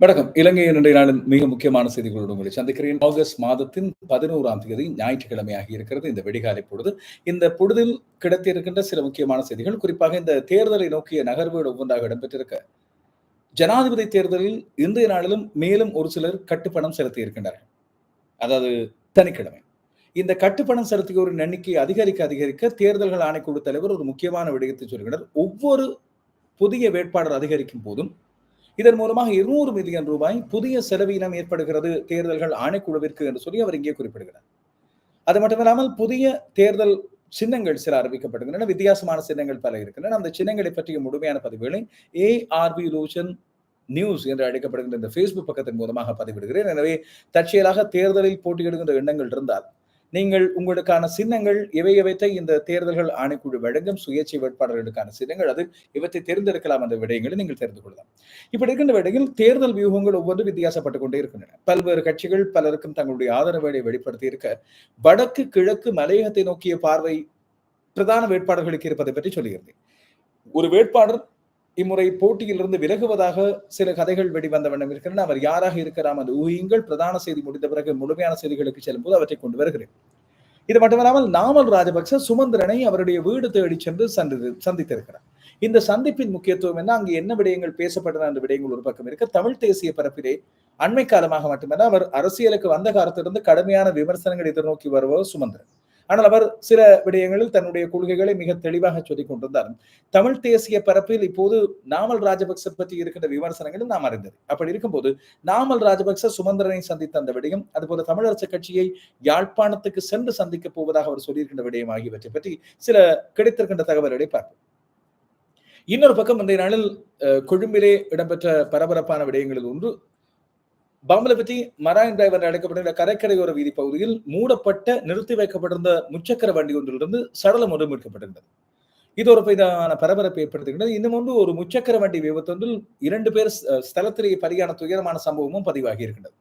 வணக்கம். இலங்கையின் இன்றைய நாளின் மிக முக்கியமான செய்திகளோடு உங்களை சந்திக்கிறேன். ஆகஸ்ட் மாதத்தின் பதினோராம் தேதி ஞாயிற்றுக்கிழமையாக இருக்கிறது. இந்த வெடிகாலை பொழுது இந்த பொழுதில் கிடைத்திருக்கின்ற சில முக்கியமான செய்திகள் குறிப்பாக இந்த தேர்தலை நோக்கிய நகர்வுகள் ஒவ்வொன்றாக இடம்பெற்றிருக்க. ஜனாதிபதி தேர்தலில் இன்றைய நாளிலும் மேலும் ஒரு சிலர் கட்டுப்பணம் செலுத்தி இருக்கின்றார்கள் அதாவது சனிக்கிழமை. இந்த கட்டுப்பணம் செலுத்தியோரின் எண்ணிக்கை அதிகரிக்க அதிகரிக்க தேர்தல்கள் ஆணைக்குழு தலைவர் ஒரு முக்கியமான விடயத்தை சொல்கிறார். ஒவ்வொரு புதிய வேட்பாளர் அதிகரிக்கும் போதும் இதன் மூலமாக இருநூறு மில்லியன் ரூபாய் புதிய செலவீனம் ஏற்படுகிறது தேர்தல்கள் ஆணைக்குழுவிற்கு என்று சொல்லி அவர் இங்கே குறிப்பிடுகிறார். அது மட்டுமில்லாமல் புதிய தேர்தல் சின்னங்கள் சில அறிவிக்கப்படுகின்றன வித்தியாசமான சின்னங்கள் பல இருக்கின்றன. அந்த சின்னங்களை பற்றிய முழுமையான பதிவுகளை ஏஆர்பி லூஷன் நியூஸ் என்று அழைக்கப்படுகின்ற இந்த ஃபேஸ்புக் பக்கத்தின் மூலமாக பதிவிடுகிறேன். எனவே தற்செயலாக தேர்தலில் போட்டியிடுகின்ற எண்ணங்கள் இருந்தால் நீங்கள் உங்களுக்கான சின்னங்கள் எவை எவைத்தை இந்த தேர்தல்கள் ஆணைக்குழு வழங்கும் சுயேட்சை வேட்பாளர்களுக்கான சின்னங்கள். அது இவற்றை தேர்ந்தெடுக்கலாம் அந்த விடயங்களை நீங்கள் தெரிந்து கொள்ளலாம். இப்படி இருக்கின்ற விடையில் தேர்தல் வியூகங்கள் ஒவ்வொன்றும் வித்தியாசப்பட்டுக் கொண்டே இருக்கின்றன. பல்வேறு கட்சிகள் பலருக்கும் தங்களுடைய ஆதரவை வெளிப்படுத்தி இருக்க வடக்கு கிழக்கு மலையகத்தை நோக்கிய பார்வை பிரதான வேட்பாளர்களுக்கு இருப்பதை பற்றி சொல்லியிருந்தேன். ஒரு வேட்பாளர் இம்முறை போட்டியிலிருந்து விலகுவதாக சில கதைகள் வெளிவந்த வண்ணம் இருக்கின்றன. அவர் யாராக இருக்கிறாம் அந்த ஊகியங்கள். பிரதான செய்தி முடிந்த பிறகு முழுமையான செய்திகளுக்கு செல்லும் போது அவற்றை கொண்டு வருகிறேன். இது மட்டுமல்லாமல் நாமல் ராஜபக்ச சுமந்திரனை அவருடைய வீடு தேடி சென்று சந்தி சந்தித்திருக்கிறார். இந்த சந்திப்பின் முக்கியத்துவம் என்ன? அங்கு என்ன விடயங்கள் பேசப்பட்டன அந்த விடயங்கள் ஒரு பக்கம் இருக்க தமிழ் தேசிய பரப்பிலே அண்மை காலமாக மட்டுமல்ல அவர் அரசியலுக்கு வந்த காலத்திலிருந்து கடுமையான விமர்சனங்கள் எதிர்நோக்கி வருபவர் சுமந்திரன். ஆனால் அவர் சில விடயங்களில் தன்னுடைய கொள்கைகளை மிக தெளிவாக சொல்லிக் கொண்டிருந்தார். தமிழ் தேசிய பரப்பில் இப்போது நாமல் ராஜபக்ச பற்றி இருக்கின்ற விமர்சனங்களும் நாம் அறிந்தது. அப்படி இருக்கும்போது நாமல் ராஜபக்ச சுமந்திரனை சந்தித்த அந்த விடயம் அதுபோல தமிழரசு கட்சியை யாழ்ப்பாணத்துக்கு சென்று சந்திக்கப் போவதாக அவர் சொல்லியிருக்கின்ற விடயம் ஆகியவற்றை பற்றி சில கிடைத்திருக்கின்ற தகவல்களை பார்ப்போம். இன்னொரு பக்கம் இன்றைய நாளில் கொழும்பிலே இடம்பெற்ற பரபரப்பான விடயங்களில் ஒன்று பம்பலப்பட்டி மராயன் டிரைவர் அழைக்கப்பட்ட கரைக்கரையோர வீதி பகுதியில் மூடப்பட்ட நிறுத்தி வைக்கப்பட்டிருந்த முச்சக்கர வண்டி ஒன்றிலிருந்து சடலம் ஒன்று மீட்கப்பட்டிருந்தது. இது ஒரு விதமான பரபரப்பை ஏற்படுத்துகின்றது. இன்னும் ஒன்று ஒரு முச்சக்கர வண்டி விபத்தொன்றில் இரண்டு பேர் ஸ்தலத்திலேயே பலியான துயரமான சம்பவமும் பதிவாகி இருக்கின்றது.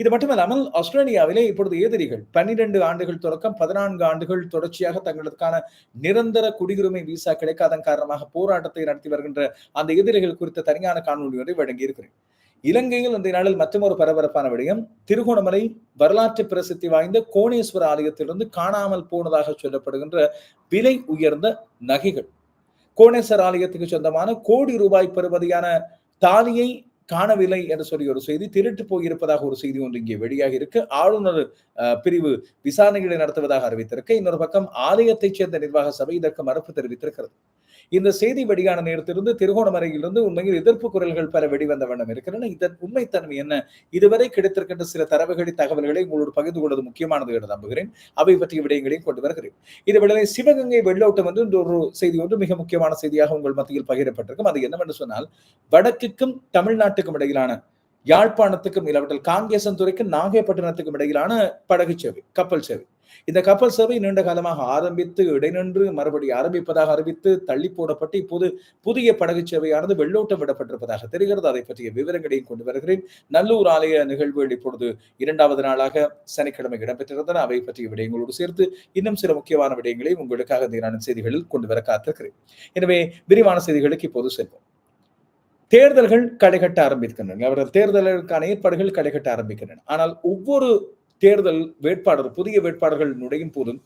இது மட்டுமல்லாமல் ஆஸ்திரேலியாவிலே இப்பொழுது எதிரிகள் பன்னிரண்டு ஆண்டுகள் தொடக்கம் பதினான்கு ஆண்டுகள் தொடர்ச்சியாக தங்களுக்கான நிரந்தர குடியுரிமை விசா கிடைக்காதன் காரணமாக போராட்டத்தை நடத்தி வருகின்ற அந்த எதிரிகள் குறித்த தனியான காணொலி ஒன்றை வழங்கியிருக்கிறேன் இலங்கையில் இந்த நாளில் மற்றொரு பரபரப்பான விடயம். திருகோணமலை வரலாற்று பிரசித்தி வாய்ந்த கோணேஸ்வர ஆலயத்திலிருந்து காணாமல் போனதாக சொல்லப்படுகின்ற விலை உயர்ந்த நகைகள். கோணேஸ்வர ஆலயத்துக்கு சொந்தமான கோடி ரூபாய் பெறுமதியான தாலியை காணவில்லை என்று சொல்லி ஒரு செய்தி திருட்டு போயிருப்பதாக ஒரு செய்தி ஒன்று இங்கே வெளியாக இருக்கு. ஆளுநர் பிரிவு விசாரணைகளை நடத்துவதாக அறிவித்திருக்க. இன்னொரு பக்கம் ஆலயத்தைச் சேர்ந்த நிர்வாக சபை இதற்கு மறுப்பு தெரிவித்திருக்கிறது. இந்த செய்தி வெளியான நேரத்திலிருந்து திருகோணமலையிலிருந்து உண்மையில் எதிர்ப்பு குரல்கள் பல வெளிவந்த வண்ணம் இருக்கிறன. இதன் உண்மைத்தன்மை என்ன? இதுவரை கிடைத்திருக்கின்ற சில தரவுகளை தகவல்களை உங்களோடு பகிர்ந்து கொள்வது முக்கியமானது என்று நம்புகிறேன். அவை பற்றிய விடயங்களையும் கொண்டு வருகிறேன். இது சிவகங்கை வெள்ளோட்டம் என்று ஒரு செய்தி ஒன்று மிக முக்கியமான செய்தியாக உங்கள் மத்தியில் பகிரப்பட்டிருக்கும். அது என்னவென்று சொன்னால் வடக்குக்கும் தமிழ்நாட்டு தமிழ்நாட்டுக்கும் இடையிலான யாழ்ப்பாணத்துக்கும் இல்லாவிட்டால் காங்கேசன் துறைக்கும் நாகைப்பட்டினத்துக்கும் இடையிலான படகு சேவை கப்பல் சேவை. இந்த கப்பல் சேவை நீண்ட காலமாக ஆரம்பித்து இடைநின்று மறுபடி ஆரம்பிப்பதாக அறிவித்து தள்ளி போடப்பட்டு இப்போது புதிய படகு சேவையானது வெள்ளோட்டம் விடப்பட்டிருப்பதாக தெரிகிறது. அதை பற்றிய விவரங்களையும் கொண்டு வருகிறேன். நல்லூர் ஆலய நிகழ்வுகள் இப்பொழுது இரண்டாவது நாளாக சனிக்கிழமை இடம்பெற்றிருந்தன. அவை பற்றிய விடயங்களோடு சேர்த்து இன்னும் சில முக்கியமான விடயங்களை உங்களுக்காக இந்த செய்திகளில் கொண்டு வர காத்திருக்கிறேன். எனவே விரிவான செய்திகளுக்கு இப்போது செல்வோம். தேர்தல்கள் கடைகட்ட ஆரம்பிக்கின்றன. அவர்கள் தேர்தலுக்கான ஏற்பாடுகள் கடைகட்ட ஆரம்பிக்கின்றன. ஆனால் ஒவ்வொரு தேர்தல் வேட்பாளர் புதிய வேட்பாளர்கள் நுழையும் போதும்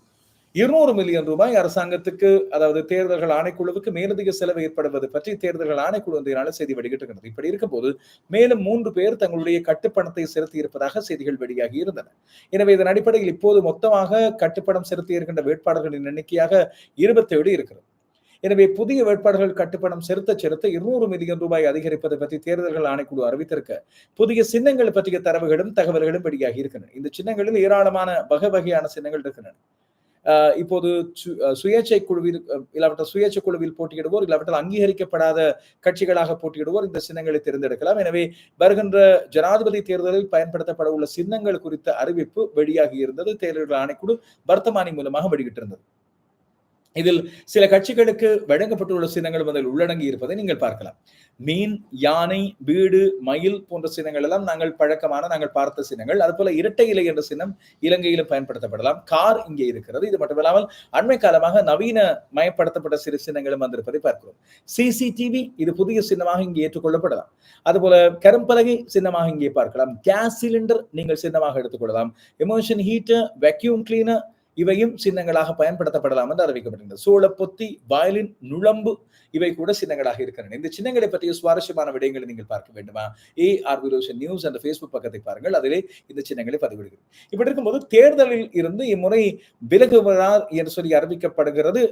இருநூறு மில்லியன் ரூபாய் அரசாங்கத்துக்கு அதாவது தேர்தல்கள் ஆணைக்குழுவுக்கு மேலதிக செலவு ஏற்படுவது பற்றி தேர்தல்கள் ஆணைக்குழு ஒன்றினால செய்தி வெளியிட்டிருக்கிறது. இப்படி இருக்கும்போது மேலும் மூன்று பேர் தங்களுடைய கட்டுப்பணத்தை செலுத்தி இருப்பதாக செய்திகள் வெளியாகி இருந்தன. எனவே இதன் அடிப்படையில் இப்போது மொத்தமாக கட்டுப்பணம் செலுத்தி இருக்கின்ற வேட்பாளர்களின் எண்ணிக்கையாக இருபத்தேழு இருக்கிறது. எனவே புதிய வேட்பாளர்கள் கட்டுப்பணம் செலுத்த செலுத்த இருநூறு மில்லியன் ரூபாய் அதிகரிப்பதை பற்றி தேர்தல்கள் ஆணைக்குழு அறிவித்திருக்க புதிய சின்னங்கள் பற்றிய தரவுகளும் தகவல்களும் வெளியாகி இருக்கின்றன. இந்த சின்னங்களில் ஏராளமான வகை வகையான சின்னங்கள் இருக்கின்றன. இப்போது சுயேட்சை குழுவில் இல்லாவற்ற சுயேட்சை குழுவில் போட்டியிடுவோர் இல்லாவிட்டால் அங்கீகரிக்கப்படாத கட்சிகளாக போட்டியிடுவோர் இந்த சின்னங்களை தேர்ந்தெடுக்கலாம். எனவே வருகின்ற ஜனாதிபதி தேர்தலில் பயன்படுத்தப்பட உள்ள சின்னங்கள் குறித்த அறிவிப்பு வெளியாகி இருந்தது. தேர்தல்கள் ஆணைக்குழு வர்த்தமானி மூலமாக வெளியிட்டிருந்தது. இதில் சில கட்சிகளுக்கு வழங்கப்பட்டுள்ள சின்னங்களும் அதில் உள்ளடங்கி இருப்பதை நீங்கள் பார்க்கலாம். மீன் யானை வீடு மயில் போன்ற சின்னங்கள் எல்லாம் நாங்கள் பழக்கமான நாங்கள் பார்த்த சின்னங்கள். அதுபோல இரட்டை இலை என்ற சின்னம் இலங்கையிலும் பயன்படுத்தப்படலாம். கார் இங்கே இருக்கிறது. இது மட்டுமில்லாமல் அண்மை காலமாக நவீன மயப்படுத்தப்பட்ட சிறு சின்னங்களும் வந்திருப்பதை பார்க்கிறோம். சிசிடிவி இது புதிய சின்னமாக இங்கே ஏற்றுக்கொள்ளப்படலாம். அதுபோல கரும்பலகை சின்னமாக இங்கே பார்க்கலாம். கேஸ் சிலிண்டர் நீங்கள் சின்னமாக எடுத்துக்கொள்ளலாம். எமோஷன் ஹீட்டர் வெக்யூம் கிளீனர் இவையும் சின்னங்களாக பயன்படுத்தப்படலாம் என்று அறிவிக்கப்பட்டிருந்தது சோளப்பொத்தி வயலின் நுழம்பு இவை கூட சின்னங்களாக இருக்கின்றன. இந்த சின்னங்களை பற்றிய சுவாரஸ்யமான விடயங்களை நீங்கள் பார்க்க வேண்டுமா? ஏ ஆர் விரோஷன் நியூஸ் என்ற ஃபேஸ்புக் பக்கத்தை பாருங்கள். அதிலே இந்த சின்னங்களை பதிவிடுகிறது இப்படி இருக்கும்போது தேர்தலில் இருந்து இம்முறை விலகுவதார் என்று சொல்லி அறிவிக்கப்படுகிறது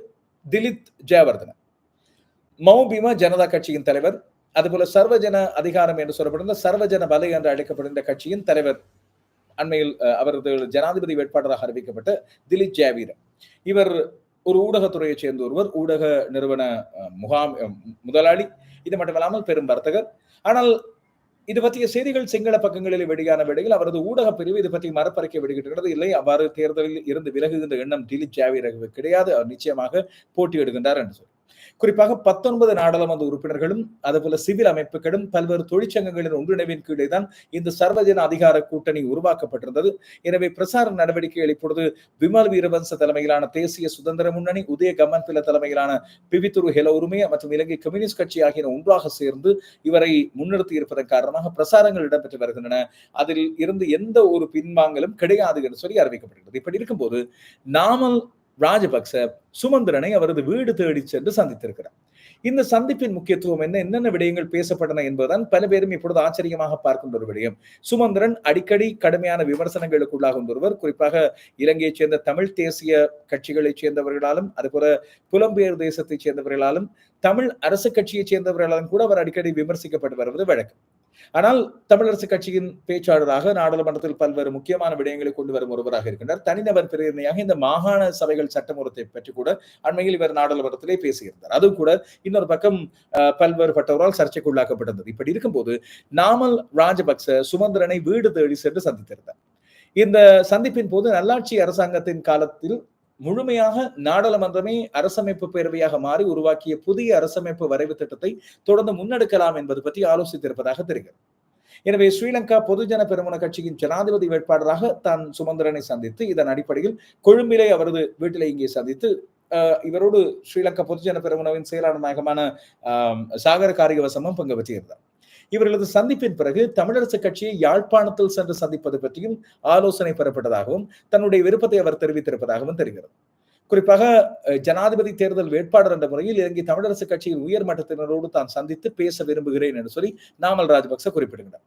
திலித் ஜெயவர்தன. மௌபிமா ஜனதா கட்சியின் தலைவர். அதுபோல சர்வஜன அதிகாரம் என்று சொல்லப்படுகிற சர்வஜன பலை என்று அழைக்கப்படுகின்ற கட்சியின் தலைவர். அண்மையில் அவரது ஜனாதிபதி வேட்பாளராக அறிவிக்கப்பட்ட திலீப் ஜாவீர். இவர் ஒரு ஊடகத்துறையைச் சேர்ந்த ஒருவர் ஊடக நிறுவன முகாம் முதலாளி. இது மட்டுமல்லாமல் பெரும் வர்த்தகர். ஆனால் இது பற்றிய செய்திகள் சிங்கள பக்கங்களில் வெளியான வேளையில் அவரது ஊடக பிரிவு இது பற்றி மரப்பறிக்க விடுகின்றது இல்லை. அவ்வாறு தேர்தலில் இருந்து விலகுகின்ற எண்ணம் திலீப் ஜாவீரகு கிடையாது. அவர் நிச்சயமாக போட்டியிடுகின்றார் என்று சொல்லி. குறிப்பாக பத்தொன்பது நாடாளுமன்ற உறுப்பினர்களும் அதுபோல சிவில் அமைப்புகளும் பல்வேறு தொழிற்சங்கங்களின் ஒன்றிணைவின் கீழே தான் இந்த சர்வஜன அதிகார கூட்டணி உருவாக்கப்பட்டிருந்தது. எனவே பிரசார நடவடிக்கைகள் இப்பொழுது விமல் வீரவன்ச தலைமையிலான தேசிய சுதந்திர முன்னணி உதய கம்மன் பில தலைமையிலான பிவித்துரு ஹெல உரிமை மற்றும் இலங்கை கம்யூனிஸ்ட் கட்சி ஆகியன ஒன்றாக சேர்ந்து இவரை முன்னிறுத்தி இருப்பதன் காரணமாக பிரசாரங்கள் இடம்பெற்று வருகின்றன. அதில் இருந்து எந்த ஒரு பின்வாங்கலும் கிடையாது என்று சொல்லி அறிவிக்கப்படுகிறது இப்படி இருக்கும்போது நாமல் ராஜபக்ச சுமந்திரனை அவரது வீடு தேடி சென்று சந்தித்திருக்கிறார். இந்த சந்திப்பின் முக்கியத்துவம் என்ன? என்னென்ன விடயங்கள் பேசப்பட்டன என்பதுதான் பல பேரும் இப்பொழுது ஆச்சரியமாக பார்க்கின்ற ஒரு விடயம். சுமந்திரன் அடிக்கடி கடுமையான விமர்சனங்களுக்குள்ளாகும் ஒருவர். குறிப்பாக இலங்கையைச் சேர்ந்த தமிழ் தேசிய கட்சிகளைச் சேர்ந்தவர்களாலும் அதுபோல புலம்பெயர் தேசத்தைச் சேர்ந்தவர்களாலும் தமிழ் அரசு கட்சியைச் சேர்ந்தவர்களாலும் கூட அவர் அடிக்கடி விமர்சிக்கப்பட்டு வருவது வழக்கம். ஆனால் தமிழரசு கட்சியின் பேச்சாளராக நாடாளுமன்றத்தில் பல்வேறு முக்கியமான விடயங்களை கொண்டு வரும் ஒருவராக இருக்கின்றார். தனிநபர் பிரேரணையாக இந்த மாகாண சபைகள் சட்டமூலத்தை பற்றி கூட அண்மையில் இவர் நாடாளுமன்றத்திலே பேசியிருந்தார். அதுவும் கூட இன்னொரு பக்கம் பல்வேறு பட்டவரால் சர்ச்சைக்குள்ளாக்கப்பட்டிருந்தது. இப்படி இருக்கும்போது நாமல் ராஜபக்ச சுமந்திரனை வீடு தேடி சென்று சந்தித்திருந்தார். இந்த சந்திப்பின் போது நல்லாட்சி அரசாங்கத்தின் காலத்தில் முழுமையாக நாடாளுமன்றமே அரசமைப்பு பேரவையாக மாறி உருவாக்கிய புதிய அரசமைப்பு வரைவு திட்டத்தை தொடர்ந்து முன்னெடுக்கலாம் என்பது பற்றி ஆலோசித்திருப்பதாக தெரிகிறது. எனவே ஸ்ரீலங்கா பொதுஜன பெருமன கட்சியின் ஜனாதிபதி வேட்பாளராக தான் சுமந்திரனை சந்தித்து இதன் அடிப்படையில் கொழும்பிலே அவரது வீட்டிலே இங்கே சந்தித்து இவரோடு ஸ்ரீலங்கா பொதுஜன பெருமனவின் செயலாளர் நாயகமான சாகர காரிகவசமும் பங்கு பெற்றிருந்தார் இவர்களது சந்திப்பின் பிறகு தமிழரசு கட்சியை யாழ்ப்பாணத்தில் சென்று சந்திப்பது பற்றியும் ஆலோசனை பெறப்பட்டதாகவும் தன்னுடைய விருப்பத்தை அவர் தெரிவித்திருப்பதாகவும் தெரிகிறது. குறிப்பாக ஜனாதிபதி தேர்தல் வேட்பாளர் என்ற முறையில் இலங்கை தமிழரசு கட்சியின் உயர் மட்டத்தினரோடு தான் சந்தித்து பேச விரும்புகிறேன் என்று சொல்லி நாமல் ராஜபக்ச குறிப்பிடுகிறார்.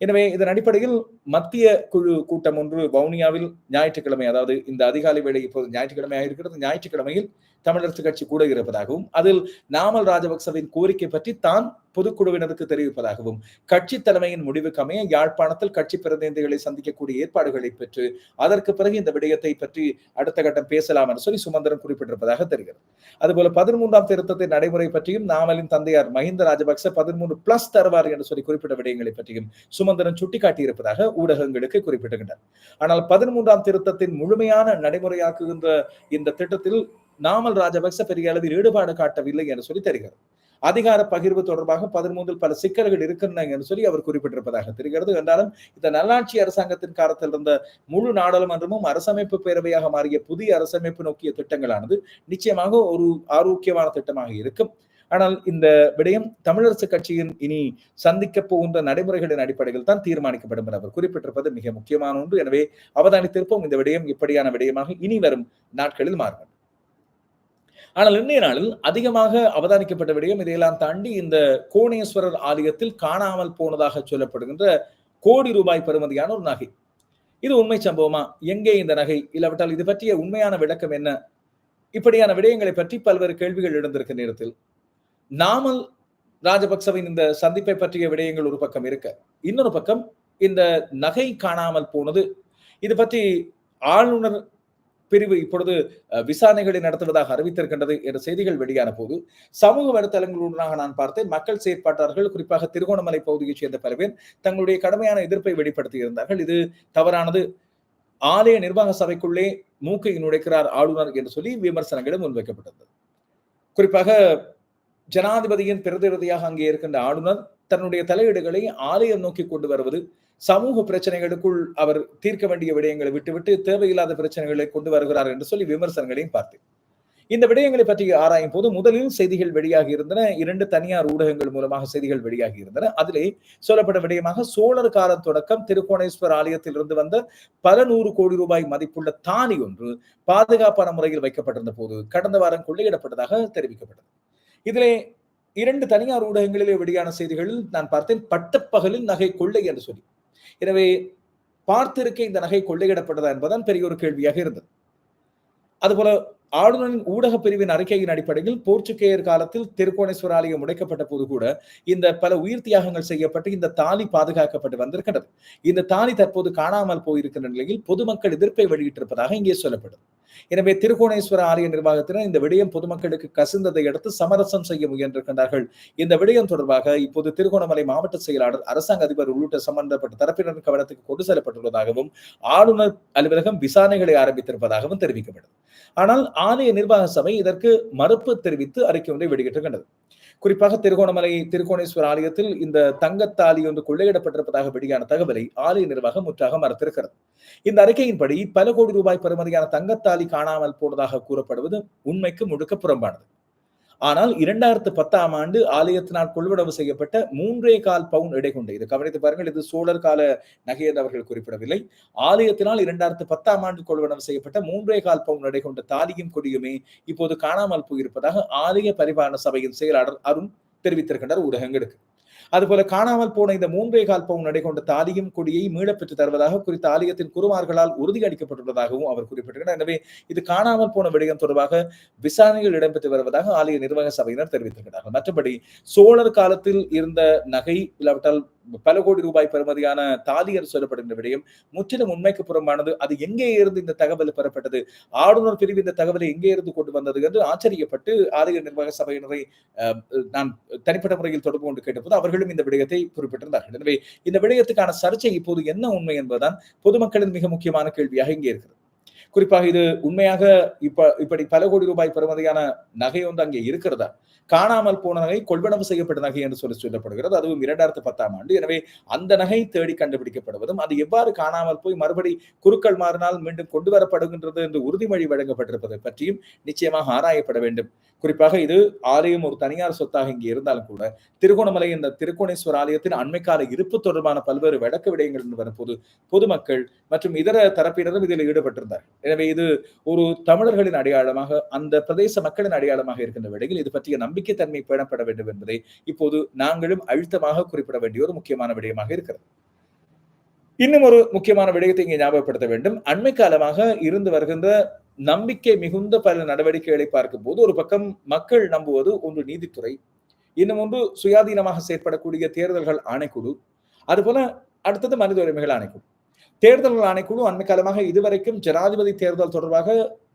எனவே இதன் அடிப்படையில் மத்திய குழு கூட்டம் ஒன்று வவுனியாவில் ஞாயிற்றுக்கிழமை அதாவது இந்த அதிகாலை வேலை இப்போது ஞாயிற்றுக்கிழமையாக இருக்கிறது ஞாயிற்றுக்கிழமையில் தமிழரசு கட்சி கூட இருப்பதாகவும் அதில் நாமல் ராஜபக்சவின் கோரிக்கை பற்றி தான் பொதுக்குழுவினருக்கு தெரிவிப்பதாகவும் கட்சி தலைமையின் முடிவுக்கு அமைய யாழ்ப்பாணத்தில் கட்சி பிரதிநிதிகளை சந்திக்கக்கூடிய ஏற்பாடுகளை பெற்று அதற்கு பிறகு இந்த விடயத்தை பற்றி அடுத்த கட்டம் பேசலாம் என்று சொல்லி சுமந்திரன் குறிப்பிட்டிருப்பதாக தெரிகிறது. அதுபோல பதிமூன்றாம் திருத்தத்தின் நடைமுறை பற்றியும் நாமலின் தந்தையார் மஹிந்த ராஜபக்ச பதிமூன்று பிளஸ் தருவார் என்று சொல்லி குறிப்பிட்ட விடயங்களை பற்றியும் சுமந்திரன் சுட்டிக்காட்டியிருப்பதாக ஊடகங்களுக்கு குறிப்பிடுகின்றனர் ஆனால் பதிமூன்றாம் திருத்தத்தின் முழுமையான நடைமுறையாக்குகின்ற இந்த திட்டத்தில் நாமல் ராஜபக்ச பெரிய அளவில் ஈடுபாடு காட்டவில்லை என்று சொல்லி தெரிகிறது. அதிகார பகிர்வு தொடர்பாக பதிமூன்றில் பல சிக்கல்கள் இருக்கின்றன என்று சொல்லி அவர் குறிப்பிட்டிருப்பதாக தெரிகிறது. என்றாலும் இந்த நல்லாட்சி அரசாங்கத்தின் காலத்தில் இருந்த முழு நாடாளுமன்றமும் அரசமைப்பு பேரவையாக மாறிய புதிய அரசமைப்பு நோக்கிய திட்டங்களானது நிச்சயமாக ஒரு ஆரோக்கியமான திட்டமாக இருக்கும். ஆனால் இந்த விடயம் தமிழரசு கட்சியின் இனி சந்திக்க போகின்ற நடைமுறைகளின் அடிப்படையில் தான் தீர்மானிக்கப்படும் என அவர் குறிப்பிட்டிருப்பது மிக முக்கியமான ஒன்று. எனவே அவதானித்திருப்போம் இந்த விடயம் இப்படியான விடயமாக இனி வரும் நாட்களில் மாறும். ஆனால் இன்றைய நாளில் அதிகமாக அவதானிக்கப்பட்ட விடயம் இதையெல்லாம் தாண்டி இந்த கோணேஸ்வரர் ஆலயத்தில் காணாமல் போனதாக சொல்லப்படுகின்ற கோடி ரூபாய் பெறுமதியான ஒரு நகை. இது உண்மை சம்பவமா? எங்கே இந்த நகை? இல்லாவிட்டால் இது பற்றிய உண்மையான விளக்கம் என்ன? இப்படியான விடயங்களை பற்றி பல்வேறு கேள்விகள் எழுந்திருக்க நேரத்தில். நாமல் ராஜபக்சவின் இந்த சந்திப்பை பற்றிய விடயங்கள் ஒரு பக்கம் இருக்க இன்னொரு பக்கம் இந்த நகை காணாமல் போனது. இது பற்றி ஆளுநர் பிரிவு இப்பொழுது விசாரணைகளை நடத்துவதாக அறிவித்திருக்கின்றது என்ற செய்திகள் வெளியான போது சமூக வலைத்தளங்களுடனாக நான் பார்த்தேன். மக்கள் செயற்பாட்டாளர்கள் குறிப்பாக திருகோணமலை பகுதியைச் சேர்ந்த பல பேர் தங்களுடைய கடுமையான எதிர்ப்பை வெளிப்படுத்தி இருந்தார்கள். இது தவறானது. ஆலய நிர்வாக சபைக்குள்ளே மூக்கை நுழைக்கிறார் ஆளுநர் என்று சொல்லி விமர்சனங்களும் முன்வைக்கப்பட்டது. குறிப்பாக ஜனாதிபதியின் பிரதிநிதியாக அங்கே இருக்கின்ற ஆளுநர் தன்னுடைய தலையீடுகளை ஆலயம் நோக்கி கொண்டு வருவது சமூக பிரச்சனைகளுக்குள் அவர் தீர்க்க வேண்டிய விடயங்களை விட்டுவிட்டு தேவையில்லாத பிரச்சனைகளை கொண்டு வருகிறார் என்று சொல்லி விமர்சனங்களையும் பார்த்தேன். இந்த விடயங்களை பற்றி ஆராயும் போது முதலில் செய்திகள் வெளியாகி இருந்தன. இரண்டு தனியார் ஊடகங்கள் மூலமாக செய்திகள் வெளியாகி இருந்தன. அதிலே சொல்லப்பட்ட விடயமாக சோழர் காலம் தொடக்கம் திருக்கோணேஸ்வர் ஆலயத்தில் இருந்து வந்த பல நூறு கோடி ரூபாய் மதிப்புள்ள தானி ஒன்று பாதுகாப்பான முறையில் வைக்கப்பட்டிருந்த போது கடந்த வாரம் கொள்ளையிடப்பட்டதாக தெரிவிக்கப்பட்டது. இதிலே இரண்டு தனியார் ஊடகங்களிலே வெளியான செய்திகளில் நான் பார்த்தேன். பட்டப்பகலில் நகை கொள்ளை என்று சொல்லி. எனவே பார்த்திருக்க இந்த நகை கொள்ளையிடப்பட்டதா என்பதுதான் பெரிய ஒரு கேள்வியாக இருந்தது. அதுபோல ஆளுநரின் ஊடக பிரிவின் அறிக்கையின் அடிப்படையில் போர்ச்சுகேயர் காலத்தில் திருக்கோணேஸ்வர ஆலயம் உடைக்கப்பட்ட போது கூட இந்த பல உயிர் தியாகங்கள் செய்யப்பட்டு இந்த தாலி பாதுகாக்கப்பட்டு வந்திருக்கின்றது. இந்த தாலி தற்போது காணாமல் போயிருக்கின்ற நிலையில் பொதுமக்கள் எதிர்ப்பை வெளியிட்டிருப்பதாக இங்கே சொல்லப்படும் எனவே திருகோணேஸ்வர ஆலய நிர்வாகத்தினர் இந்த விடயம் பொதுமக்களுக்கு கசிந்ததை அடுத்து சமரசம் செய்ய முயன்றிருக்கின்றார்கள். இந்த விடயம் தொடர்பாக இப்போது திருகோணமலை மாவட்ட செயலாளர் அரசாங்க அதிபர் உள்ளிட்ட சம்பந்தப்பட்ட தரப்பினரின் கவனத்துக்கு கொண்டு செல்லப்பட்டுள்ளதாகவும் ஆளுநர் அலுவலகம் விசாரணைகளை ஆரம்பித்திருப்பதாகவும் தெரிவிக்கப்பட்டது. ஆனால் ஆலய நிர்வாக சபை இதற்கு மறுப்பு தெரிவித்து அறிக்கை ஒன்றை வெளியிட்டிருக்கின்றது. குறிப்பாக திருகோணமலை திருக்கோணேஸ்வர ஆலயத்தில் இந்த தங்கத்தாலி ஒன்று கொள்ளையிடப்பட்டிருப்பதாக வெளியான தகவலை ஆலய நிர்வாகம் முற்றாக மறுத்திருக்கிறது. இந்த அறிக்கையின்படி பல கோடி ரூபாய் பெறுமதியான தங்கத்தாலி காணாமல் போனதாக கூறப்படுவது உண்மைக்கு முழுக்க புறம்பானது. ஆனால் இரண்டாயிரத்து பத்தாம் ஆண்டு ஆலயத்தினால் கொள்வனவு செய்யப்பட்ட மூன்றே கால் பவுன் எடை கொண்ட இது கவனித்து பாருங்கள் இது சோழர் கால நகையர் அவர்கள் குறிப்பிடவில்லை. ஆலயத்தினால் இரண்டாயிரத்து பத்தாம் ஆண்டு கொள்வனவு செய்யப்பட்ட மூன்றே கால் பவுன் எடை கொண்ட தாலியும் கொடியுமே இப்போது காணாமல் போயிருப்பதாக ஆலய பரிபாலன சபையின் செயலாளர் அருண் தெரிவித்திருக்கின்றார் ஊடகங்களுக்கு. அதுபோல காணாமல் போன இந்த மூன்றே கால் பவுன் நடை கொண்ட தாலியும் கொடியை மீளப்பெற்று தருவதாக குறித்த ஆலயத்தின் குருமார்களால் உறுதி அளிக்கப்பட்டுள்ளதாகவும் அவர் குறிப்பிட்டிருக்கிறார். எனவே இது காணாமல் போன விடயம் தொடர்பாக விசாரணைகள் இடம்பெற்று வருவதாக ஆலய நிர்வாக சபையினர் தெரிவித்திருக்கிறார்கள். மற்றபடி சோழர் காலத்தில் இருந்த நகை இல்லாவிட்டால் பல கோடி ரூபாய் பெறுமதியான தாலி என்று சொல்லப்படுகின்ற விடயம் முற்றிலும் உண்மைக்கு புறம்பானது. அது எங்கே இருந்து இந்த தகவல் பெறப்பட்டது? ஆளுநர் பிரிவு இந்த தகவலை எங்கே இருந்து கொண்டு வந்தது என்று ஆச்சரியப்பட்டு ஆலய நிர்வாக சபையினரை நான் தனிப்பட்ட முறையில் தொடர்பு கொண்டு கேட்டபோது அவர்களும் இந்த விடயத்தை குறிப்பிட்டிருந்தார்கள். எனவே இந்த விடயத்துக்கான சர்ச்சை இப்போது என்ன உண்மை என்பதுதான் பொதுமக்களின் மிக முக்கியமான கேள்வியாக இங்கே இருக்கிறது. குறிப்பாக இது உண்மையாக இப்ப இப்படி பல கோடி ரூபாய் பெறுமதியான நகை வந்து அங்கே இருக்கிறதா? காணாமல் போன நகை கொள்வனவு செய்யப்பட்ட நகை என்று சொல்லி சொல்லப்படுகிறது. அதுவும் இரண்டாயிரத்து பத்தாம் ஆண்டு. எனவே அந்த நகை தேடி கண்டுபிடிக்கப்படுவதும் அது எவ்வாறு காணாமல் போய் மறுபடி குருக்கள் மாறினால் மீண்டும் கொண்டு வரப்படுகின்றது என்று உறுதிமொழி வழங்கப்பட்டிருப்பதை பற்றியும் நிச்சயமாக ஆராயப்பட வேண்டும். குறிப்பாக இது ஆலயம் ஒரு தனியார் சொத்தாக இங்கே இருந்தாலும் கூட திருகோணமலை இந்த திருக்கோணேஸ்வர் ஆலயத்தின் அண்மைக்கால இருப்பு தொடர்பான பல்வேறு வழக்கு விடயங்கள் என்று வரும்போது பொதுமக்கள் மற்றும் இதர தரப்பினரும் இதில் ஈடுபட்டிருந்தார் எனவே இது ஒரு தமிழர்களின் அடையாளமாக அந்த பிரதேச மக்களின் அடையாளமாக இருக்கின்ற வேளையில் இது பற்றிய நம்பிக்கைத்தன்மை பேணப்பட வேண்டும் என்பதை இப்போது நாங்களும் அழுத்தமாக குறிப்பிட வேண்டிய ஒரு முக்கியமான விடயமாக இருக்கிறது. இன்னும் ஒரு முக்கியமான விடயத்தை இங்கே ஞாபகப்படுத்த வேண்டும். அண்மை காலமாக இருந்து வருகின்ற நம்பிக்கை மிகுந்த பல நடவடிக்கைகளை பார்க்கும் போது ஒரு பக்கம் மக்கள் நம்புவது ஒன்று நீதித்துறை இன்னும் ஒன்று சுயாதீனமாக செயற்படக்கூடிய தேர்தல்கள் ஆணைக்குழு அதுபோல அடுத்தது மனித உரிமைகள் ஆணைக்குழு. தேர்தல்கள் ஆணைக்குழு அண்மைக்காலமாக இதுவரைக்கும் ஜனாதிபதி தேர்தல் தொடர்பாக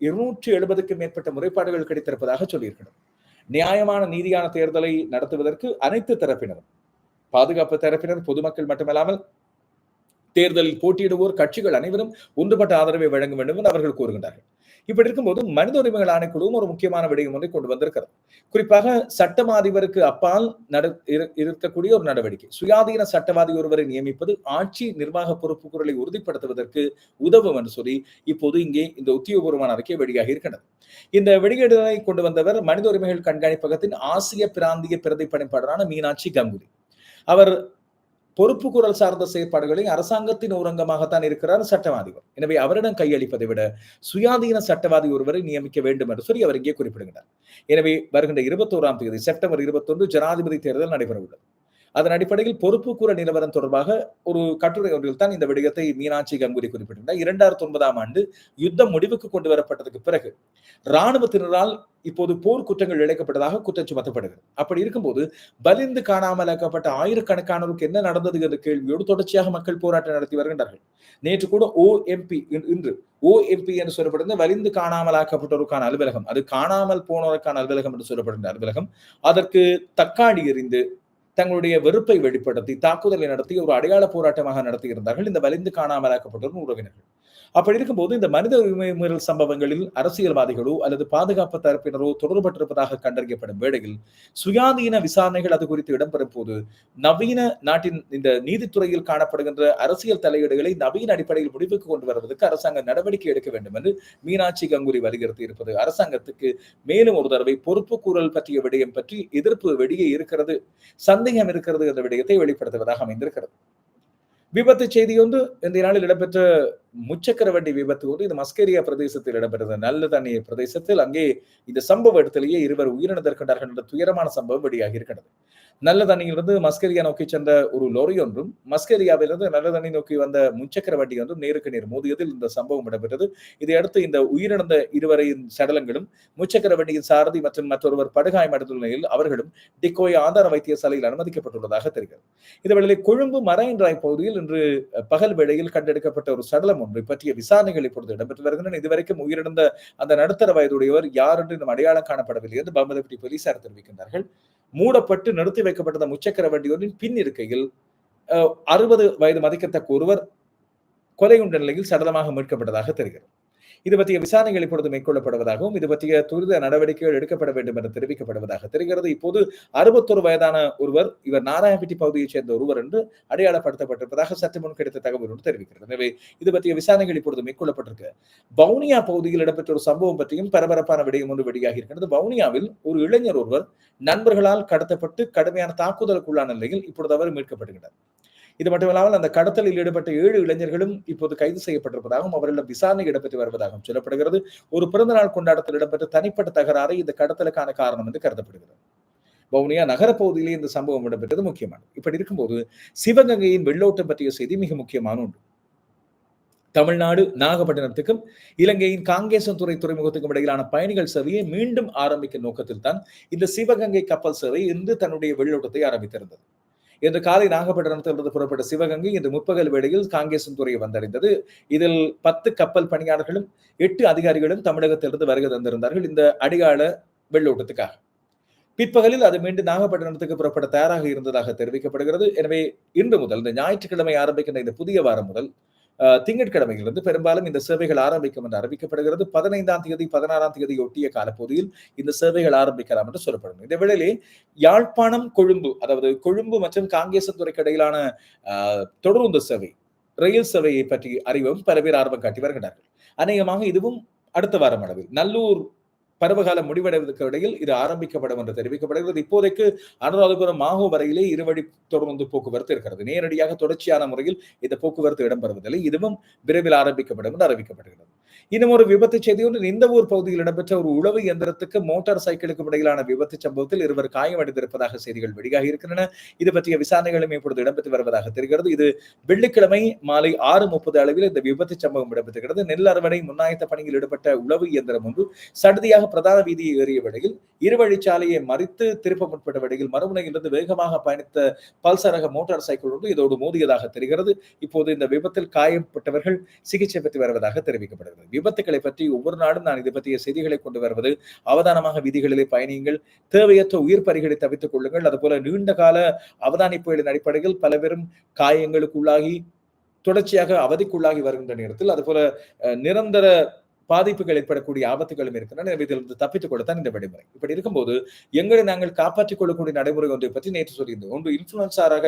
இருநூற்றி எழுபதுக்கும் மேற்பட்ட முறைப்பாடுகள் கிடைத்திருப்பதாக சொல்லியிருக்கிறது. நியாயமான நீதியான தேர்தலை நடத்துவதற்கு அனைத்து தரப்பினரும் பாதுகாப்பு தரப்பினர் பொதுமக்கள் மட்டுமல்லாமல் தேர்தலில் போட்டியிடுவோர் கட்சிகள் அனைவரும் ஒன்றுபட்ட ஆதரவை வழங்க வேண்டும் என்று அவர்கள் கூறுகின்றார்கள். இப்படி இருக்கும்போது மனித உரிமைகள் ஆணைக்குழுவும் ஒரு முக்கியமான விடயம் ஒன்றை கொண்டு வந்திருக்கிறது. குறிப்பாக சட்டமாதிபருக்கு அப்பால் நட இருக்கக்கூடிய ஒரு நடவடிக்கை. சுயாதீன சட்டவாதி ஒருவரை நியமிப்பது ஆட்சி நிர்வாக பொறுப்புகளை உறுதிப்படுத்துவதற்கு உதவும் என்று சொல்லி இப்போது இங்கே இந்த உத்தியோகபூர்வமான அறிக்கை வெளியாக இருக்கின்றது. இந்த வெளியீடுகளை கொண்டு வந்தவர் மனித உரிமைகள் கண்காணிப்பகத்தின் ஆசிய பிராந்திய பிரதி பணிப்பாளரான மீனாட்சி கங்குலி. அவர் பொறுப்பு குரல் சார்ந்த செயற்பாடுகளையும் அரசாங்கத்தின் ஊரங்கமாகத்தான் இருக்கிறார் சட்டவாதிகள். எனவே அவரிடம் கையளிப்பதை விட சுயாதீன சட்டவாதி ஒருவரை நியமிக்க வேண்டும் என்று சொல்லி அவர் இங்கே குறிப்பிடுகிறார் எனவே வருகின்ற இருபத்தோராம் தேதி செப்டம்பர் இருபத்தொன்று ஜனாதிபதி தேர்தல் நடைபெற உள்ளது அதன் அடிப்படையில் பொறுப்புக்கூற நிலவரம் தொடர்பாக ஒரு கட்டுரை ஒன்றில் தான் இந்த விடயத்தை மீனாட்சி கங்குலி குறிப்பிட்டிருந்தார். இரண்டாயிரத்தி ஒன்பதாம் ஆண்டு யுத்தம் முடிவுக்கு கொண்டு வரப்பட்டதுக்கு பிறகு இராணுவத்தினரால் இப்போது போர் குற்றங்கள் இழைக்கப்பட்டதாக குற்றம் சுமத்தப்படுகிறது. அப்படி இருக்கும்போது பலிந்து காணாமலாக்கப்பட்ட ஆயிரக்கணக்கானோருக்கு என்ன நடந்தது என்ற கேள்வியோடு தொடர்ச்சியாக மக்கள் போராட்டம் நடத்தி வருகின்றார்கள். நேற்று கூட ஓ எம்பி இன்று ஓ எம்பி என்று சொல்லப்படுகிற வலிந்து காணாமலாக்கப்பட்டோருக்கான அலுவலகம் அது காணாமல் போனோருக்கான அலுவலகம் என்று சொல்லப்படுகின்ற அலுவலகம் அதற்கு தக்காடி எறிந்து தங்களுடைய வெறுப்பை வெளிப்படுத்தி தாக்குதலை நடத்தி ஒரு அடையாள போராட்டமாக நடத்தியிருந்தார்கள். இந்த வலிந்து காணாமலாக்கப்பட்டோர் உறவினர்கள். அப்படி இருக்கும்போது இந்த மனித உரிமை மீறல் சம்பவங்களில் அரசியல்வாதிகளோ அல்லது பாதுகாப்பு தரப்பினரோ தொடர்பட்டிருப்பதாக கண்டறியப்படும் வேளையில் சுயாதீன விசாரணைகள் அது குறித்து இடம்பெறும் போது நவீன நாட்டின் இந்த நீதித்துறையில் காணப்படுகின்ற அரசியல் தலையீடுகளை நவீன அடிப்படையில் முடிவுக்கு கொண்டு வருவதற்கு அரசாங்கம் நடவடிக்கை எடுக்க வேண்டும் என்று மீனாட்சி கங்குரி வலியுறுத்தி இருப்பது. அரசாங்கத்துக்கு மேலும் ஒரு தடவை பொறுப்பு கூறல் பற்றிய விடயம் பற்றி எதிர்ப்பு வெளியே இருக்கிறது சந்தேகம் இருக்கிறது என்ற விடயத்தை வெளிப்படுத்துவதாக அமைந்திருக்கிறது. விபத்து செய்தி ஒன்று இந்த நாளில் இடம்பெற்ற முச்சக்கர வண்டி விபத்து ஒன்று இது மஸ்கேரியா பிரதேசத்தில் இடம்பெற்றது. நல்ல தண்ணி பிரதேசத்தில் அங்கே இந்த சம்பவ இடத்திலேயே இருவர் உயிரிழந்திருக்கின்றார்கள் என்ற துயரமான சம்பவம் வெளியாகி இருக்கிறது நல்ல தண்ணியிலிருந்து மஸ்கேரியா நோக்கி சென்ற ஒரு லொரி ஒன்றும் மஸ்கேரியாவிலிருந்து நல்ல தண்ணி நோக்கி வந்த முச்சக்கர வண்டி ஒன்றும் நேருக்கு நேர் மோதியதில் இந்த சம்பவம் இடம்பெற்றது. இதையடுத்து இந்த உயிரிழந்த இருவரின் சடலங்களும் முச்சக்கர வண்டியின் சாரதி மற்றும் மற்றொருவர் படுகாயமடைந்துள்ள நிலையில் அவர்களும் டிக்கோய் ஆதார வைத்தியசாலையில் அனுமதிக்கப்பட்டுள்ளதாக தெரிகிறது. இதேவேளை கொழும்பு மரைன்ராய் பகுதியில் இன்று பகல் வேளையில் கண்டெடுக்கப்பட்ட ஒரு சடலம் ஒன்றை பற்றிய விசாரணைகள் இப்பொழுது இடம்பெற்று வருகின்றன. இதுவரைக்கும் உயிரிழந்த அந்த நடுத்தர வயதுடையவர் யார் என்று இன்னும் அடையாளம் காணப்படவில்லை என்று பமதப்பட்டி போலீசார் தெரிவிக்கின்றார்கள். மூடப்பட்டு நிறுத்தி வைக்கப்பட்ட முச்சக்கர வண்டியோரின் பின் இருக்கையில் அறுபது வயது மதிக்கத்தக்க ஒருவர் கொலையுண்ட நிலையில் சடலமாக மீட்கப்பட்டதாக தெரிகிறது. இது பற்றிய விசாரணைகள் இப்பொழுது மேற்கொள்ளப்படுவதாகவும் இது பற்றிய துரித நடவடிக்கைகள் எடுக்கப்பட வேண்டும் என்று தெரிவிக்கப்படுவதாக தெரிகிறது. இப்போது அறுபத்தொரு வயதான ஒருவர் இவர் நாராயணப்பட்டி பகுதியைச் சேர்ந்த ஒருவர் என்று அடையாளப்படுத்தப்பட்டிருப்பதாக சற்று முன் கிடைத்த தகவல் ஒன்று தெரிவிக்கிறது. எனவே இது பற்றிய விசாரணைகள் இப்பொழுது மேற்கொள்ளப்பட்டிருக்கு. வவுனியா பகுதியில் இடம்பெற்ற ஒரு சம்பவம் பற்றியும் பரபரப்பான விடயம் ஒன்று வெளியாகி இருக்கிறது. வவுனியாவில் ஒரு இளைஞர் ஒருவர் நண்பர்களால் கடத்தப்பட்டு கடுமையான தாக்குதலுக்குள்ளான நிலையில் இப்பொழுது அவர் மீட்கப்படுகிறார் இது மட்டுமில்லாமல் அந்த கடத்தலில் ஈடுபட்ட ஏழு இளைஞர்களும் இப்போது கைது செய்யப்பட்டிருப்பதாகவும் அவர்களிடம் விசாரணை இடம்பெற்று வருவதாகவும் சொல்லப்படுகிறது. ஒரு பிறந்தநாள் கொண்டாட்டத்தில் இடம்பெற்ற தனிப்பட்ட தகராறு இந்த கடத்தலுக்கான காரணம் என்று கருதப்படுகிறது. வவுனியா நகரப்பகுதியிலே இந்த சம்பவம் இடம்பெற்றது முக்கியமானது. இப்படி இருக்கும்போது சிவகங்கையின் வெள்ளோட்டம் பற்றிய செய்தி மிக முக்கியமான ஒன்று. தமிழ்நாடு நாகப்பட்டினத்துக்கும் இலங்கையின் காங்கேசன்துறை துறைமுகத்துக்கும் இடையிலான பயணிகள் சேவையை மீண்டும் ஆரம்பிக்கும் நோக்கத்தில் தான் இந்த சிவகங்கை கப்பல் சேவை இன்று தன்னுடைய வெள்ளோட்டத்தை ஆரம்பித்திருந்தது. இன்று காலை நாகப்பட்டினத்திலிருந்து புறப்பட்ட சிவகங்கை இன்று முற்பகல் வேளையில் காங்கேசன் துறையை வந்தடைந்தது. இதில் பத்து கப்பல் பணியாளர்களும் எட்டு அதிகாரிகளும் தமிழகத்திலிருந்து வருகை தந்திருந்தார்கள் இந்த அடிகால வெள்ளோட்டத்துக்காக. பிற்பகலில் அது மீண்டும் நாகப்பட்டினத்துக்கு புறப்பட தயாராக இருந்ததாக தெரிவிக்கப்படுகிறது. எனவே இன்று முதல் இந்த ஞாயிற்றுக்கிழமை ஆரம்பிக்கின்ற இந்த புதிய வாரம் முதல் திங்கட்கிழமையிலிருந்து பெரும்பாலும் இந்த சேவைகள் ஆரம்பிக்கும் என்று அறிவிக்கப்படுகிறது. பதினைந்தாம் தேதி பதினாறாம் தேதி ஒட்டிய காலப்பகுதியில் இந்த சேவைகள் ஆரம்பிக்கலாம் என்று சொல்லப்படும். இந்த வேளையிலே யாழ்ப்பாணம் கொழும்பு அதாவது கொழும்பு மற்றும் காங்கேசத்துறைக்கு இடையிலான தொடர்ந்து சேவை ரயில் சேவையை பற்றி அறிவும் பல பேர் ஆர்வம் காட்டி வருகிறார்கள். அநேகமாக இதுவும் அடுத்த வாரம் அளவில். நல்லூர் பருவகாலம் முடிவடைவதற்கு இடையில் இது ஆரம்பிக்கப்படும் என்று தெரிவிக்கப்படுகிறது. இப்போதைக்கு அனுராதபுரம் மாஹோ வரையிலே இருவழி தொடர்ந்து போக்குவரத்து இருக்கிறது. நேரடியாக தொடர்ச்சியான முறையில் இந்த போக்குவரத்து இடம்பெறுவதில்லை. இதுவும் விரைவில் ஆரம்பிக்கப்படும் என்று அறிவிக்கப்படுகிறது. இன்னும் ஒரு விபத்து செய்தி ஒன்று. இந்த ஊர் பகுதியில் இடம்பெற்ற ஒரு உளவு இயந்திரத்துக்கு மோட்டார் சைக்கிளுக்கு இடையிலான விபத்து சம்பவத்தில் இருவர் காயமடைந்திருப்பதாக செய்திகள் வெளியாகி இருக்கின்றன. இது பற்றிய விசாரணைகளும் இப்பொழுது இடம்பெற்று வருவதாக தெரிகிறது. இது வெள்ளிக்கிழமை மாலை ஆறு முப்பது அளவில் இந்த விபத்து சம்பவம் இடம்பெற்றுகிறது. நெல் அறுவடை முன்னாயத்த பணியில் ஈடுபட்ட உளவு இயந்திரம் ஒன்று சடுதியாக பிரதான வீதியை ஏறிய வேளையில் இருவழிச்சாலையை மறித்து திருப்ப முற்பட்ட வேளையில் மறுமுனையிலிருந்து வேகமாக பயணித்த பல்சரக மோட்டார் சைக்கிள் ஒன்று இதோடு மோதியதாக தெரிகிறது. இப்போது இந்த விபத்தில் காயப்பட்டவர்கள் சிகிச்சை பெற்று வருவதாக தெரிவிக்கப்படுகிறது. விபத்துக்களை பற்றி ஒவ்வொரு நாடும் நான் இது பற்றிய செய்திகளை கொண்டு வருவது அவதானமாக விதிகளிலே பயணியுங்கள். தேவையற்ற உயிர் பறிகளை தவித்துக் கொள்ளுங்கள். அதுபோல நீண்ட கால அவதானிப்புகளின் அடிப்படையில் பல பேரும் காயங்களுக்குள்ளாகி தொடர்ச்சியாக அவதிக்குள்ளாகி வருகின்ற நேரத்தில் அதுபோல நிரந்தர பாதிப்புகள் ஏற்படக்கூடிய ஆபத்துகளும் இருக்கின்றன. இதிலிருந்து தப்பித்துக் கொள்ளத்தான் இந்த விடுமுறை. இப்படி இருக்கும்போது எங்களை நாங்கள் காப்பாற்றிக் கொள்ளக்கூடிய நடைமுறை ஒன்றை பற்றி நேற்று சொல்லியிருந்தோம். ஒன்று இன்ஃபுளுன்சாராக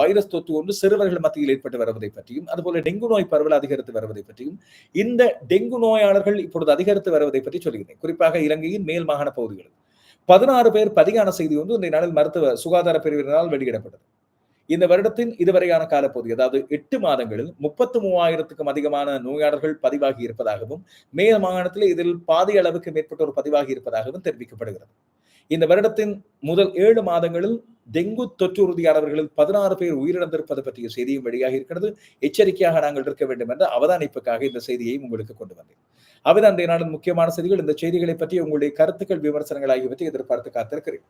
வைரஸ் தொற்று ஒன்று சிறுவர்கள் மத்தியில் ஏற்பட்டு வருவதை பற்றியும் அதுபோல டெங்கு நோய் பரவல் அதிகரித்து வருவதை பற்றியும் இந்த டெங்கு நோயாளர்கள் இப்பொழுது அதிகரித்து வருவதை பற்றி சொல்லியிருந்தேன். குறிப்பாக இலங்கையின் மேல் மாகாண பகுதிகளில். பதினாறு பேர் பதிகான செய்தி ஒன்று இந்த நாளில் மருத்துவ சுகாதார பிரிவினரால் வெளியிடப்பட்டது. இந்த வருடத்தின் இதுவரையான காலப்பகுதி அதாவது எட்டு மாதங்களில் முப்பத்து மூவாயிரத்துக்கும் அதிகமான நோயாளர்கள் பதிவாகி இருப்பதாகவும் மே மாகாணத்தில் இதில் பாதி அளவுக்கு மேற்பட்டோர் பதிவாகி இருப்பதாகவும் தெரிவிக்கப்படுகிறது. இந்த வருடத்தின் முதல் ஏழு மாதங்களில் டெங்கு தொற்று உறுதியானவர்களில் பதினாறு பேர் உயிரிழந்திருப்பது பற்றிய செய்தியும் வெளியாக இருக்கிறது. எச்சரிக்கையாக நாங்கள் இருக்க வேண்டும் என்ற அவதானிப்புக்காக இந்த செய்தியை உங்களுக்கு கொண்டு வந்தேன். அவைதான் இந்த நாளின் முக்கியமான செய்திகள். இந்த செய்திகளை பற்றி உங்களுடைய கருத்துக்கள் விமர்சனங்கள் ஆகியவற்றை எதிர்பார்த்து காத்திருக்கிறேன்.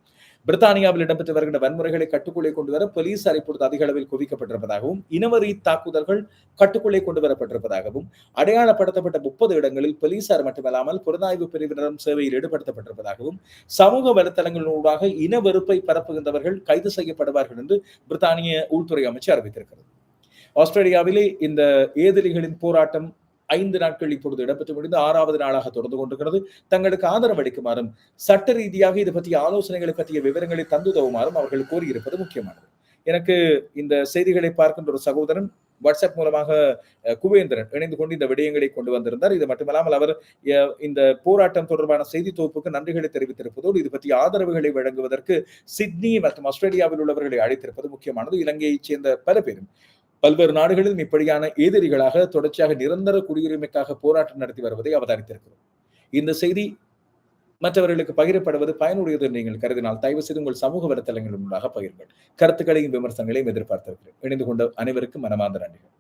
பிரித்தானியாவில் இடம்பெற்று வருகின்ற வன்முறைகளை கட்டுக்குள்ளே கொண்டு வர போலீசார் இப்பொழுது அதிக அளவில் குவிக்கப்பட்டிருப்பதாகவும் இனவரி தாக்குதல்கள் கட்டுக்குள்ளே கொண்டு வரப்பட்டிருப்பதாகவும் அடையாளப்படுத்தப்பட்ட முப்பது இடங்களில் போலீசார் மட்டுமல்லாமல் புலனாய்வு பிரிவினரும் சேவையில் ஈடுபடுத்தப்பட்டிருப்பதாகவும் சமூக வலைத்தளங்களூடாக இன வெறுப்பை பரப்புகின்றவர்கள் கைது செய்யப்படுவார்கள் என்று பிரித்தானிய உள்துறை அமைச்சர் அறிவித்திருக்கிறது. ஆஸ்திரேலியாவிலே இந்த ஏதிலிகளின் போராட்டம் ஐந்து நாட்கள் இப்பொழுது இடம்பெற்று முடிந்து ஆறாவது நாளாக தொடர்ந்து கொண்டிருக்கிறது. தங்களுக்கு ஆதரவு அளிக்குமாறும் சட்ட ரீதியாக இது பற்றிய ஆலோசனைகளை பற்றிய விவரங்களை தந்துதவுமாறும் அவர்கள் கோரியிருப்பது முக்கியமானது. எனக்கு இந்த செய்திகளை பார்க்கின்ற ஒரு சகோதரன் வாட்ஸ்அப் மூலமாக குவேந்திரன் இணைந்து கொண்டு இந்த விடயங்களை கொண்டு வந்திருந்தார். இது மட்டுமல்லாமல் அவர் இந்த போராட்டம் தொடர்பான செய்தி தொகுப்புக்கு நன்றிகளை தெரிவித்திருப்பதோடு இது பற்றிய ஆதரவுகளை வழங்குவதற்கு சிட்னி மற்றும் ஆஸ்திரேலியாவில் உள்ளவர்களை அழைத்திருப்பது முக்கியமானது. இலங்கையைச் சேர்ந்த பல பேரும் பல்வேறு நாடுகளிலும் இப்படியான எதிரிகளாக தொடர்ச்சியாக நிரந்தர குடியுரிமைக்காக போராட்டம் நடத்தி வருவதை அவதானித்திருக்கிறோம். இந்த செய்தி மற்றவர்களுக்கு பகிரப்படுவது பயனுடையது என்று நீங்கள் கருதினால் தயவு செய்து உங்கள் சமூக வலைத்தளங்கள் முன்பாக பகிருங்கள். கருத்துக்களையும் விமர்சனங்களையும் எதிர்பார்த்திருக்கிறேன். இணைந்து கொண்ட அனைவருக்கும் மனமார்ந்த நன்றிகள்.